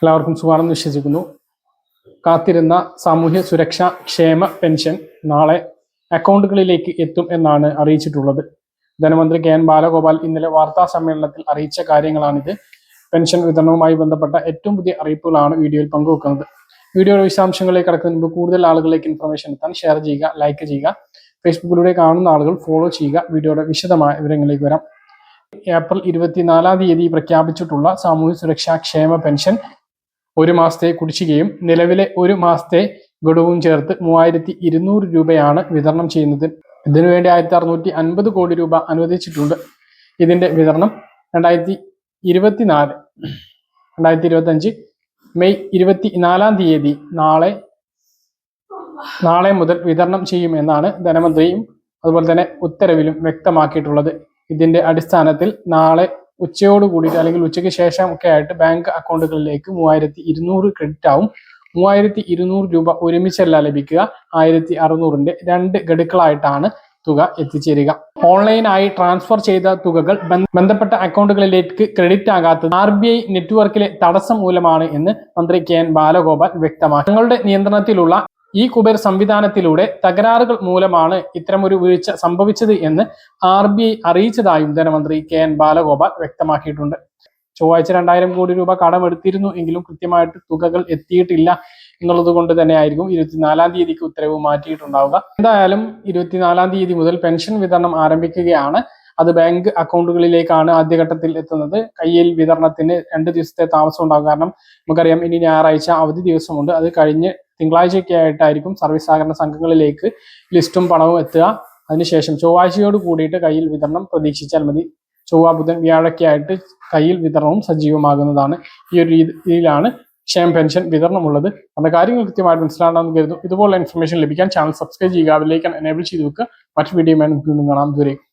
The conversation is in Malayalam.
എല്ലാവർക്കും സുഖമാണെന്ന് വിശ്വസിക്കുന്നു. കാത്തിരുന്ന സാമൂഹ്യ സുരക്ഷാ ക്ഷേമ പെൻഷൻ നാളെ അക്കൗണ്ടുകളിലേക്ക് എത്തും എന്നാണ് അറിയിച്ചിട്ടുള്ളത്. ധനമന്ത്രി കെ എൻ ബാലഗോപാൽ ഇന്നലെ വാർത്താ സമ്മേളനത്തിൽ അറിയിച്ച കാര്യങ്ങളാണിത്. പെൻഷൻ വിതരണവുമായി ബന്ധപ്പെട്ട ഏറ്റവും പുതിയ അറിയിപ്പുകളാണ് വീഡിയോയിൽ പങ്കുവെക്കുന്നത്. വീഡിയോയുടെ വിശദാംശങ്ങളിലേക്ക് കടക്കുന്നതിന് മുമ്പ് കൂടുതൽ ആളുകളിലേക്ക് ഇൻഫർമേഷൻ എത്താൻ ഷെയർ ചെയ്യുക ലൈക്ക് ചെയ്യുക. ഫേസ്ബുക്കിലൂടെ കാണുന്ന ആളുകൾ ഫോളോ ചെയ്യുക. വീഡിയോയുടെ വിശദമായ വിവരങ്ങളിലേക്ക് വരാം. ഏപ്രിൽ ഇരുപത്തിനാലാം തീയതി പ്രഖ്യാപിച്ചിട്ടുള്ള സാമൂഹ്യ സുരക്ഷാ ക്ഷേമ പെൻഷൻ ഒരു മാസത്തെ കുടിശ്ശികയും നിലവിലെ ഒരു മാസത്തെ ഗഡുവും ചേർത്ത് മൂവായിരത്തി ഇരുന്നൂറ് രൂപയാണ് വിതരണം ചെയ്യുന്നത്. ഇതിനുവേണ്ടി ആയിരത്തി അറുന്നൂറ്റി അൻപത് കോടി രൂപ അനുവദിച്ചിട്ടുണ്ട് ഇതിന്റെ വിതരണം. രണ്ടായിരത്തി ഇരുപത്തിനാല് രണ്ടായിരത്തി ഇരുപത്തി അഞ്ച് മെയ് ഇരുപത്തി നാലാം തീയതി നാളെ നാളെ മുതൽ വിതരണം ചെയ്യുമെന്നാണ് ധനമന്ത്രിയും അതുപോലെ തന്നെ ഉത്തരവിലും വ്യക്തമാക്കിയിട്ടുള്ളത്. ഇതിന്റെ അടിസ്ഥാനത്തിൽ നാളെ ഉച്ചയോട് കൂടിയിട്ട് അല്ലെങ്കിൽ ഉച്ചയ്ക്ക് ശേഷം ഒക്കെ ആയിട്ട് ബാങ്ക് അക്കൗണ്ടുകളിലേക്ക് മൂവായിരത്തി ഇരുന്നൂറ് ക്രെഡിറ്റ് ആവും. മൂവായിരത്തി ഇരുന്നൂറ് രൂപ ഒരുമിച്ചല്ല ലഭിക്കുക. ആയിരത്തി അറുന്നൂറിന്റെ രണ്ട് ഗഡുക്കളായിട്ടാണ് തുക എത്തിച്ചേരുക. ഓൺലൈനായി ട്രാൻസ്ഫർ ചെയ്ത തുകകൾ ബന്ധപ്പെട്ട അക്കൗണ്ടുകളിലേക്ക് ക്രെഡിറ്റ് ആകാത്തത് ആർ ബി ഐ നെറ്റ്വർക്കിലെ തടസ്സം മൂലമാണ് എന്ന് മന്ത്രി കെ എൻ ബാലഗോപാൽ വ്യക്തമാക്കി. തങ്ങളുടെ നിയന്ത്രണത്തിലുള്ള ഈ കുബേർ സംവിധാനത്തിലൂടെ തകരാറുകൾ മൂലമാണ് ഇത്തരമൊരു വീഴ്ച സംഭവിച്ചത് എന്ന് ആർ ബി ഐ അറിയിച്ചതായും ധനമന്ത്രി കെ എൻ ബാലഗോപാൽ വ്യക്തമാക്കിയിട്ടുണ്ട്. ചൊവ്വാഴ്ച രണ്ടായിരം കോടി രൂപ കടമെടുത്തിരുന്നു എങ്കിലും കൃത്യമായിട്ട് തുകകൾ എത്തിയിട്ടില്ല എന്നുള്ളത് കൊണ്ട് തന്നെ ആയിരിക്കും ഇരുപത്തിനാലാം തീയതിക്ക് ഉത്തരവ് മാറ്റിയിട്ടുണ്ടാവുക. എന്തായാലും ഇരുപത്തിനാലാം തീയതി മുതൽ പെൻഷൻ വിതരണം ആരംഭിക്കുകയാണ്. അത് ബാങ്ക് അക്കൗണ്ടുകളിലേക്കാണ് ആദ്യഘട്ടത്തിൽ എത്തുന്നത്. കയ്യിൽ വിതരണത്തിന് രണ്ട് ദിവസത്തെ താമസം ഉണ്ടാകും. കാരണം നമുക്കറിയാം ഇനി ഞായറാഴ്ച അവധി ദിവസമുണ്ട്. അത് കഴിഞ്ഞ് തിങ്കളാഴ്ചയൊക്കെ ആയിട്ടായിരിക്കും സർവീസ് സഹകരണ സംഘങ്ങളിലേക്ക് ലിസ്റ്റും പണവും എത്തുക. അതിനുശേഷം ചൊവ്വാഴ്ചയോട് കൂടിയിട്ട് കയ്യിൽ വിതരണം പ്രതീക്ഷിച്ചാൽ മതി. ചൊവ്വ ബുധൻ വ്യാഴൊക്കെ ആയിട്ട് കയ്യിൽ വിതരണവും സജീവമാകുന്നതാണ് ഈ ഒരു രീതിയിലാണ് ക്ഷേമ പെൻഷൻ വിതരണമുള്ളത്. അതിന്റെ കാര്യങ്ങൾ കൃത്യമായിട്ട് മനസ്സിലാണെന്ന് കരുതുന്നു. ഇതുപോലെ ഇൻഫർമേഷൻ ലഭിക്കാൻ ചാനൽ സബ്സ്ക്രൈബ് ചെയ്യുക അതിലേക്ക് എനേബിൾ ചെയ്ത് വെക്കുക. മറ്റു വീഡിയോ കാണാം. ദൂരേക്കും